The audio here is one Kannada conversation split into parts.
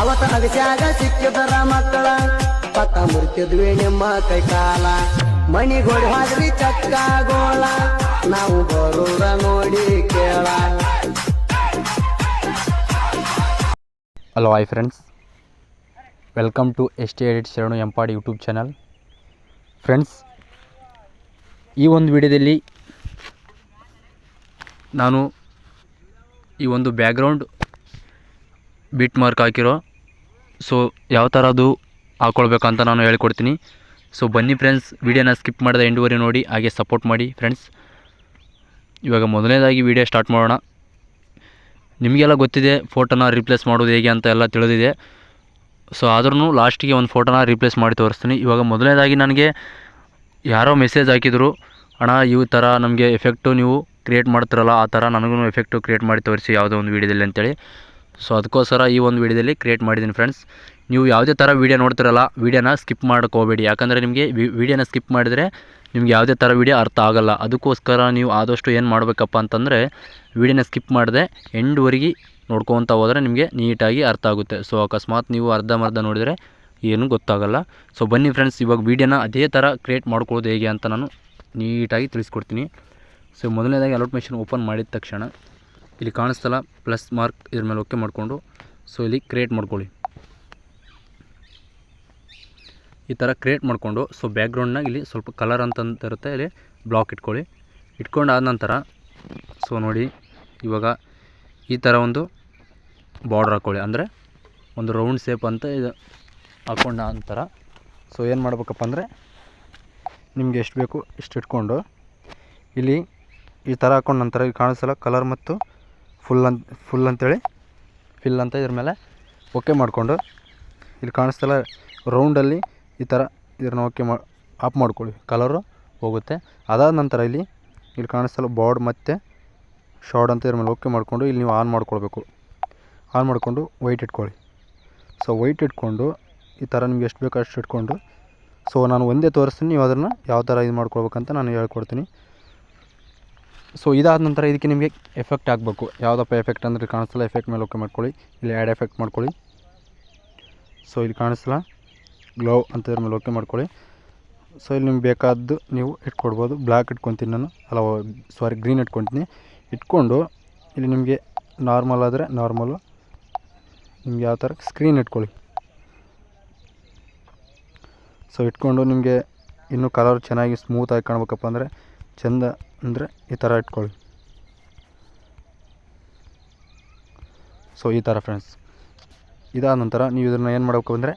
ಅವತ ಅಗಸ್ಯಾಗ ಸಿಕ್ಕಿದರ ಮಕ್ಕಳ ಪಕ್ಕ ಮುರ್ತಿದ್ವಿ ನಿಮ್ಮ ಕೈ ಕಾಲ ಮಣಿಗೋಡಿ ಚಕ್ಕ ಗೋಳ, ನಾವು ಬರೋರ ನೋಡಿ ಕೇಳ. Hello hi friends welcome to S T edit Sharanu Empadi YouTube channel friends ಈ ಒಂದು ವಿಡಿಯೋದಲ್ಲಿ ನಾನು ಈ ಒಂದು ಬ್ಯಾಕ್ಗ್ರೌಂಡ್ ಬಿಟ್ ಮಾರ್ಕ್ ಹಾಕಿರೋ ಸೊ ಯಾವ ಥರ ಅದು ಹಾಕ್ಕೊಳ್ಬೇಕಂತ ನಾನು ಹೇಳ್ಕೊಡ್ತೀನಿ. ಸೊ ಬನ್ನಿ ಫ್ರೆಂಡ್ಸ್ ವೀಡಿಯೋನ ಸ್ಕಿಪ್ ಮಾಡಿದ ಎಂಡುವರೆ ನೋಡಿ, ಹಾಗೆ ಸಪೋರ್ಟ್ ಮಾಡಿ ಫ್ರೆಂಡ್ಸ್ ಇವಾಗ ಮೊದಲನೇದಾಗಿ ವೀಡಿಯೋ ಸ್ಟಾರ್ಟ್ ಮಾಡೋಣ. ನಿಮಗೆಲ್ಲ ಗೊತ್ತಿದೆ ಫೋಟೋನ ರಿಪ್ಲೇಸ್ ಮಾಡೋದು ಹೇಗೆ ಅಂತ ಎಲ್ಲ ತಿಳಿದಿದೆ. ಸೊ ಆದ್ರೂ ಲಾಸ್ಟಿಗೆ ಒಂದು ಫೋಟೋನ ರಿಪ್ಲೇಸ್ ಮಾಡಿ ತೋರಿಸ್ತೀನಿ. ಇವಾಗ ಮೊದಲನೇದಾಗಿ ನನಗೆ ಯಾರೋ ಮೆಸೇಜ್ ಹಾಕಿದರು, ಅಣ್ಣ, ಈ ಥರ ನಮಗೆ ಎಫೆಕ್ಟು ನೀವು ಕ್ರಿಯೇಟ್ ಮಾಡ್ತಿರಲ್ಲ, ಆ ಥರ ನನಗೂ ಎಫೆಕ್ಟು ಕ್ರಿಯೇಟ್ ಮಾಡಿ ತೋರಿಸಿ ಯಾವುದೋ ಒಂದು ವೀಡಿಯೋದಲ್ಲಿ ಅಂತೇಳಿ. ಸೊ ಅದಕ್ಕೋಸ್ಕರ ಈ ಒಂದು ವೀಡಿಯೋದಲ್ಲಿ ಕ್ರಿಯೇಟ್ ಮಾಡಿದ್ದೀನಿ ಫ್ರೆಂಡ್ಸ್ ನೀವು ಯಾವುದೇ ಥರ ವೀಡಿಯೋ ನೋಡ್ತಿರಲ್ಲ ವೀಡಿಯೋನ ಸ್ಕಿಪ್ ಮಾಡ್ಕೋಬೇಡಿ. ಯಾಕಂದರೆ ನಿಮಗೆ ವೀಡಿಯೋನ ಸ್ಕಿಪ್ ಮಾಡಿದರೆ ನಿಮ್ಗೆ ಯಾವುದೇ ಥರ ವೀಡಿಯೋ ಅರ್ಥ ಆಗೋಲ್ಲ. ಅದಕ್ಕೋಸ್ಕರ ನೀವು ಆದಷ್ಟು ಏನು ಮಾಡಬೇಕಪ್ಪ ಅಂತಂದರೆ ವೀಡಿಯೋನ ಸ್ಕಿಪ್ ಮಾಡದೆ ಎಂಡ್ವರೆಗೆ ನೋಡ್ಕೊತ ಹೋದರೆ ನಿಮಗೆ ನೀಟಾಗಿ ಅರ್ಥ ಆಗುತ್ತೆ. ಸೊ ಅಕಸ್ಮಾತ್ ನೀವು ಅರ್ಧಮರ್ಧ ನೋಡಿದರೆ ಏನೂ ಗೊತ್ತಾಗಲ್ಲ. ಸೊ ಬನ್ನಿ ಫ್ರೆಂಡ್ಸ್ ಇವಾಗ ವೀಡಿಯೋನ ಅದೇ ಥರ ಕ್ರಿಯೇಟ್ ಮಾಡ್ಕೊಳ್ಳೋದು ಹೇಗೆ ಅಂತ ನಾನು ನೀಟಾಗಿ ತಿಳಿಸ್ಕೊಡ್ತೀನಿ. ಸೊ ಮೊದಲನೇದಾಗಿ ಅಲೌಟ್ ಮೆಷಿನ್ ಓಪನ್ ಮಾಡಿದ ತಕ್ಷಣ ಇಲ್ಲಿ ಕಾಣಿಸ್ತಲ್ಲ ಪ್ಲಸ್ ಮಾರ್ಕ್ ಇದ್ರ ಮೇಲೆ ಓಕೆ ಮಾಡಿಕೊಂಡು ಸೊ ಇಲ್ಲಿ ಕ್ರಿಯೇಟ್ ಮಾಡ್ಕೊಳ್ಳಿ. ಈ ಥರ ಕ್ರಿಯೇಟ್ ಮಾಡಿಕೊಂಡು ಸೊ ಬ್ಯಾಕ್ಗ್ರೌಂಡ್ನಾಗ ಇಲ್ಲಿ ಸ್ವಲ್ಪ ಕಲರ್ ಅಂತ ಇರುತ್ತೆ, ಇಲ್ಲಿ ಬ್ಲಾಕ್ ಇಟ್ಕೊಳ್ಳಿ. ಇಟ್ಕೊಂಡು ಆದ ನಂತರ ಸೊ ನೋಡಿ, ಇವಾಗ ಈ ಥರ ಒಂದು ಬಾರ್ಡ್ರ್ ಹಾಕ್ಕೊಳ್ಳಿ ಅಂದರೆ ಒಂದು ರೌಂಡ್ ಶೇಪ್ ಅಂತ ಇದು ಹಾಕ್ಕೊಂಡ ನಂತರ ಸೊ ಏನು ಮಾಡ್ಬೇಕಪ್ಪ ಅಂದರೆ, ನಿಮಗೆ ಎಷ್ಟು ಬೇಕು ಇಷ್ಟು ಇಟ್ಕೊಂಡು, ಇಲ್ಲಿ ಈ ಥರ ಹಾಕ್ಕೊಂಡ ನಂತರ ಇಲ್ಲಿ ಕಾಣಿಸಲ್ಲ ಕಲರ್ ಮತ್ತು ಫುಲ್ ಅಂತ, ಫುಲ್ ಅಂತೇಳಿ, ಫಿಲ್ ಅಂತ ಇದ್ರ ಮೇಲೆ ಓಕೆ ಮಾಡಿಕೊಂಡು ಇಲ್ಲಿ ಕಾಣಿಸ್ತಲ್ಲ ರೌಂಡಲ್ಲಿ ಈ ಥರ ಇದನ್ನ ಓಕೆ ಮಾ ಆಫ್ ಮಾಡ್ಕೊಳ್ಳಿ. ಕಲರು ಹೋಗುತ್ತೆ. ಅದಾದ ನಂತರ ಇಲ್ಲಿ ಇಲ್ಲಿ ಕಾಣಿಸ್ತಲ್ಲ ಬಾರ್ಡ್ ಮತ್ತು ಶಾರ್ಟ್ ಅಂತ ಇದ್ರ ಮೇಲೆ ಓಕೆ ಮಾಡಿಕೊಂಡು ಇಲ್ಲಿ ನೀವು ಆನ್ ಮಾಡ್ಕೊಳ್ಬೇಕು. ಆನ್ ಮಾಡಿಕೊಂಡು ವೈಟ್ ಇಟ್ಕೊಳ್ಳಿ. ಸೊ ವೈಟ್ ಇಟ್ಕೊಂಡು ಈ ಥರ ನಿಮ್ಗೆ ಎಷ್ಟು ಬೇಕೋ ಅಷ್ಟು ಇಟ್ಕೊಂಡು ಸೊ ನಾನು ಒಂದೇ ತೋರಿಸ್ತೀನಿ, ನೀವು ಅದನ್ನು ಯಾವ ಥರ ಇದು ಮಾಡ್ಕೊಳ್ಬೇಕಂತ ನಾನು ಹೇಳ್ಕೊಡ್ತೀನಿ. ಸೊ ಇದಾದ ನಂತರ ಇದಕ್ಕೆ ನಿಮಗೆ ಎಫೆಕ್ಟ್ ಆಗಬೇಕು. ಯಾವುದಪ್ಪ ಎಫೆಕ್ಟ್ ಅಂದರೆ ಕಾಣಿಸ್ತಿಲ್ಲ ಎಫೆಕ್ಟ್ ಮೇಲೆ ಓಕೆ ಮಾಡ್ಕೊಳ್ಳಿ. ಇಲ್ಲಿ ಆ್ಯಡ್ ಎಫೆಕ್ಟ್ ಮಾಡ್ಕೊಳ್ಳಿ. ಸೊ ಇಲ್ಲಿ ಕಾಣಿಸ್ತಿಲ್ಲ. ಗ್ಲೋವ್ ಅಂತ ಇದ್ರ ಮೇಲೆ ಓಕೆ ಮಾಡ್ಕೊಳ್ಳಿ. ಸೊ ಇಲ್ಲಿ ನಿಮ್ಗೆ ಬೇಕಾದ್ದು ನೀವು ಇಟ್ಕೊಡ್ಬೋದು. ಬ್ಲ್ಯಾಕ್ ಇಟ್ಕೊತೀನಿ ನಾನು. ಅಲ್ಲ ಸಾರಿ ಗ್ರೀನ್ ಇಟ್ಕೊತೀನಿ. ಇಟ್ಕೊಂಡು ಇಲ್ಲಿ ನಿಮಗೆ ನಾರ್ಮಲ್ ಆದರೆ ನಾರ್ಮಲು ನಿಮ್ಗೆ ಯಾವ ಥರ ಸ್ಕ್ರೀನ್ ಇಟ್ಕೊಳ್ಳಿ. ಸೊ ಇಟ್ಕೊಂಡು ನಿಮಗೆ ಇನ್ನೂ ಕಲರ್ ಚೆನ್ನಾಗಿ ಸ್ಮೂತಾಗಿ ಕಾಣ್ಬೇಕಪ್ಪ ಅಂದರೆ ಚೆಂದ ಅಂದರೆ ಈ ಥರ ಇಟ್ಕೊಳ್ಳಿ. ಸೊ ಈ ಥರ ಫ್ರೆಂಡ್ಸ್ ಇದಾದ ನಂತರ ನೀವು ಇದನ್ನು ಏನು ಮಾಡಬೇಕು ಅಂದರೆ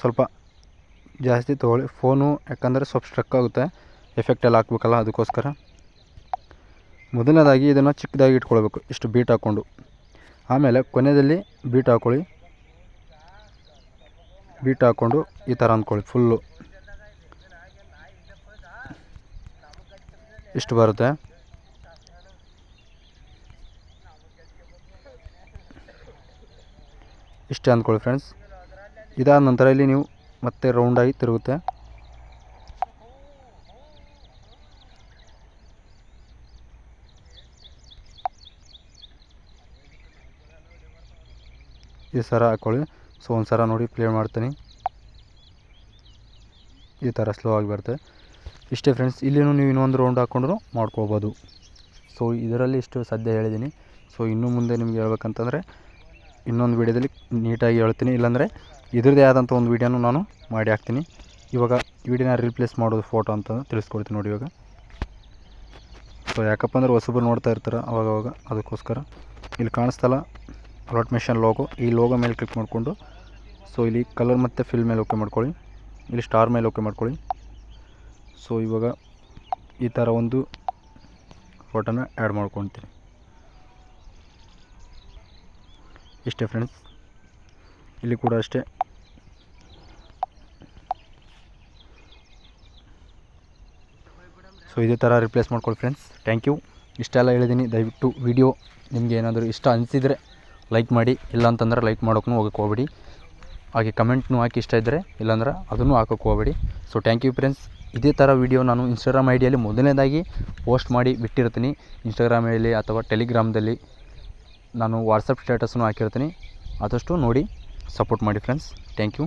ಸ್ವಲ್ಪ ಜಾಸ್ತಿ ತೊಗೊಳ್ಳಿ. ಫೋನು ಯಾಕಂದರೆ ಸ್ವಲ್ಪ ಸ್ಟ್ರಕ್ ಆಗುತ್ತೆ. ಎಫೆಕ್ಟ್ ಎಲ್ಲ ಹಾಕ್ಬೇಕಲ್ಲ ಅದಕ್ಕೋಸ್ಕರ. ಮೊದಲನೇದಾಗಿ ಇದನ್ನು ಚಿಕ್ಕದಾಗಿ ಇಟ್ಕೊಳ್ಬೇಕು, ಇಷ್ಟು ಬೀಟ್ ಹಾಕ್ಕೊಂಡು. ಆಮೇಲೆ ಕೊನೆಯಲ್ಲಿ ಬೀಟ್ ಹಾಕ್ಕೊಳ್ಳಿ ಬೀಟ್ ಹಾಕ್ಕೊಂಡು ಈ ಥರ ಅಂದ್ಕೊಳ್ಳಿ ಫುಲ್ಲು ಇಷ್ಟು ಬರುತ್ತೆ. ಇಷ್ಟೇ ಅಂದ್ಕೊಳ್ಳಿ ಫ್ರೆಂಡ್ಸ್ ಇದಾದ ನಂತರ ಇಲ್ಲಿ ನೀವು ಮತ್ತೆ ರೌಂಡಾಗಿ ತಿರುಗುತ್ತೆ. ಈ ಸರ ಹಾಕ್ಕೊಳ್ಳಿ ಸೊ ಒಂದು ಸರ ನೋಡಿ ಪ್ಲೇ ಮಾಡ್ತೀನಿ. ಈ ಥರ ಸ್ಲೋ ಆಗಿ ಬರುತ್ತೆ. ಇಷ್ಟೇ ಫ್ರೆಂಡ್ಸ್ ಇಲ್ಲಿನೂ ನೀವು ಇನ್ನೊಂದು ರೌಂಡ್ ಹಾಕ್ಕೊಂಡ್ರು ಮಾಡ್ಕೋಬೋದು. ಸೊ ಇದರಲ್ಲಿ ಇಷ್ಟು ಸದ್ಯ ಹೇಳಿದ್ದೀನಿ ಸೊ ಇನ್ನು ಮುಂದೆ ನಿಮ್ಗೆ ಹೇಳ್ಬೇಕಂತಂದರೆ, ಇನ್ನೊಂದು ವೀಡಿಯೋದಲ್ಲಿ ನೀಟಾಗಿ ಹೇಳ್ತೀನಿ. ಇಲ್ಲಾಂದರೆ ಇದ್ರದ್ದೇ ಆದಂಥ ಒಂದು ವೀಡಿಯೋನು ನಾನು ಮಾಡಿ ಹಾಕ್ತೀನಿ. ಇವಾಗ ವೀಡಿಯೋನ ರೀಪ್ಲೇಸ್ ಮಾಡೋದು ಫೋಟೋ ಅಂತ ತಿಳಿಸ್ಕೊಡ್ತೀನಿ ನೋಡಿ ಇವಾಗ. ಸೊ ಯಾಕಪ್ಪ ಅಂದರೆ ಹೊಸಬ್ರು ನೋಡ್ತಾ ಇರ್ತಾರೆ ಅವಾಗವಾಗ. ಅದಕ್ಕೋಸ್ಕರ ಇಲ್ಲಿ ಕಾಣಿಸ್ತಲ್ಲ ಅಲಾಟ್ ಮೆಷನ್ ಲೋಗೋ ಈ ಲೋಗೋ ಮೇಲೆ ಕ್ಲಿಕ್ ಮಾಡಿಕೊಂಡು ಸೊ ಇಲ್ಲಿ ಕಲರ್ ಮತ್ತು ಫಿಲ್ ಮೇಲೆ ಓಕೆ ಮಾಡ್ಕೊಳ್ಳಿ. ಇಲ್ಲಿ ಸ್ಟಾರ್ ಮೇಲೆ ಓಕೆ ಮಾಡ್ಕೊಳ್ಳಿ. ಸೊ, ಇವಾಗ ಈ ಥರ ಒಂದು ಫೋಟೋನ ಆ್ಯಡ್ ಮಾಡ್ಕೊತೀನಿ. ಇಷ್ಟೇ ಫ್ರೆಂಡ್ಸ್ ಇಲ್ಲಿ ಕೂಡ ಅಷ್ಟೇ. ಸೊ, ಇದೇ ಥರ ರಿಪ್ಲೇಸ್ ಮಾಡ್ಕೊಳ್ಳಿ ಫ್ರೆಂಡ್ಸ್ ಥ್ಯಾಂಕ್ ಯು ಇಷ್ಟೆಲ್ಲ ಹೇಳಿದ್ದೀನಿ ದಯವಿಟ್ಟು ವಿಡಿಯೋ ನಿಮಗೆ ಏನಾದರೂ ಇಷ್ಟ ಅನಿಸಿದರೆ ಲೈಕ್ ಮಾಡಿ. ಇಲ್ಲ ಅಂತಂದ್ರೆ ಲೈಕ್ ಮಾಡೋಕ್ಕೂ ಹೋಗಕ್ಕೆ ಹೋಗ್ಬೇಡಿ. ಹಾಗೆ ಕಮೆಂಟ್ನೂ ಹಾಕಿ ಇಷ್ಟ ಇದ್ದರೆ ಇಲ್ಲಾಂದ್ರೆ ಅದನ್ನು ಹಾಕೋಕ್ಕೆ ಹೋಗ್ಬೇಡಿ. ಸೊ ಥ್ಯಾಂಕ್ ಯು ಫ್ರೆಂಡ್ಸ್ ಇದೇ ಥರ ವಿಡಿಯೋ ನಾನು ಇನ್ಸ್ಟಾಗ್ರಾಮ್ ಐ ಡಿಯಲ್ಲಿ ಮೊದಲನೇದಾಗಿ ಪೋಸ್ಟ್ ಮಾಡಿ ಬಿಟ್ಟಿರ್ತೀನಿ. ಇನ್ಸ್ಟಾಗ್ರಾಮಲ್ಲಿ ಅಥವಾ ಟೆಲಿಗ್ರಾಮ್ದಲ್ಲಿ ನಾನು ವಾಟ್ಸಪ್ ಸ್ಟೇಟಸ್ನು ಹಾಕಿರ್ತೀನಿ. ಆದಷ್ಟು ನೋಡಿ ಸಪೋರ್ಟ್ ಮಾಡಿ ಫ್ರೆಂಡ್ಸ್ ಥ್ಯಾಂಕ್ ಯು